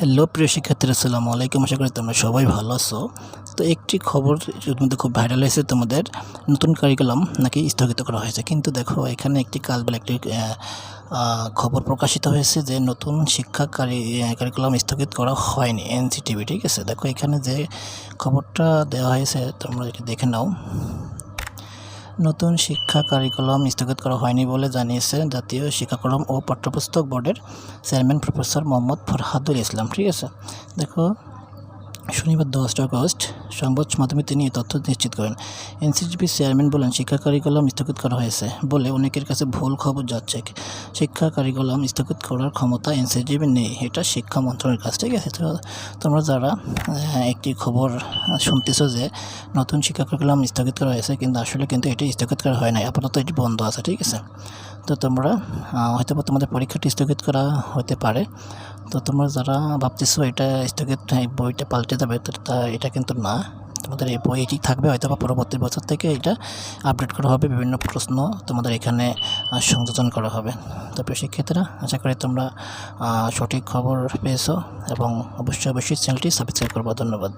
Hello প্রিয় শিক্ষার্থীরা, আসসালামু আলাইকুম। আশা করি তোমরা সবাই ভালো আছো। তো একটি খবর মধ্যে খুব ভাইরাল হয়েছে তোমাদের। নতুন কারিকুলাম নাকি স্থগিত করা হয়েছে। কিন্তু দেখো, এখানে একটি কাল বলে একটি খবর প্রকাশিত হয়েছে যে নতুন শিক্ষা কারি কারিকুলাম স্থগিত করা হয়নি, এনসিটিভি, ঠিক আছে? দেখো, এখানে যে খবরটা দেওয়া হয়েছে, তোমরা এটা দেখে নাও। নতুন শিক্ষা কারিকুলাম স্থগিত করা হয়নি বলে জানিয়েছে জাতীয় শিক্ষাক্রম ও পাঠ্যপুস্তক বোর্ডের চেয়ারম্যান প্রফেসর মোহাম্মদ ফরহাদুল ইসলাম। ঠিক আছে? দেখো শনিবার দশটা আগস্ট সংবাদ মাধ্যমে তিনি এই তথ্য নিশ্চিত করেন। এনসিজিপি চেয়ারম্যান বলেন, শিক্ষা কারিকুলাম স্থগিত করা হয়েছে বলে অনেকের কাছে ভুল খবর যাচ্ছে। শিক্ষা কারিকুলাম স্থগিত করার ক্ষমতা এনসিজিবি নেই। এটা শিক্ষা মন্ত্রণের কাছ ঠিক আছে তোমরা যারা একটি খবর শুনতেছো যে নতুন শিক্ষা কারিকুলাম স্থগিত করা হয়েছে, কিন্তু আসলে কিন্তু এটি স্থগিত করা হয় নাই, আপাতত এটি বন্ধ আছে, ঠিক আছে? তো তোমরা হয়তো বা তোমাদের পরীক্ষাটি স্থগিত করা হতে পারে। তো তোমরা যারা ভাবতেছো এটা স্থগিত, এই বইটা পাল্টে যাবে, তো এটা কিন্তু না। তোমাদের এই বই এটি থাকবে? হয়তো বা পরবর্তী বছর থেকে এটা আপডেট করা হবে, বিভিন্ন প্রশ্ন তোমাদের এখানে সংযোজন করা হবে। তো প্রিয় শিক্ষার্থীরা, আশা করি তোমরা সঠিক খবর পেয়েছ এবং অবশ্যই অবশ্যই চ্যানেলটি সাবস্ক্রাইব করব। ধন্যবাদ।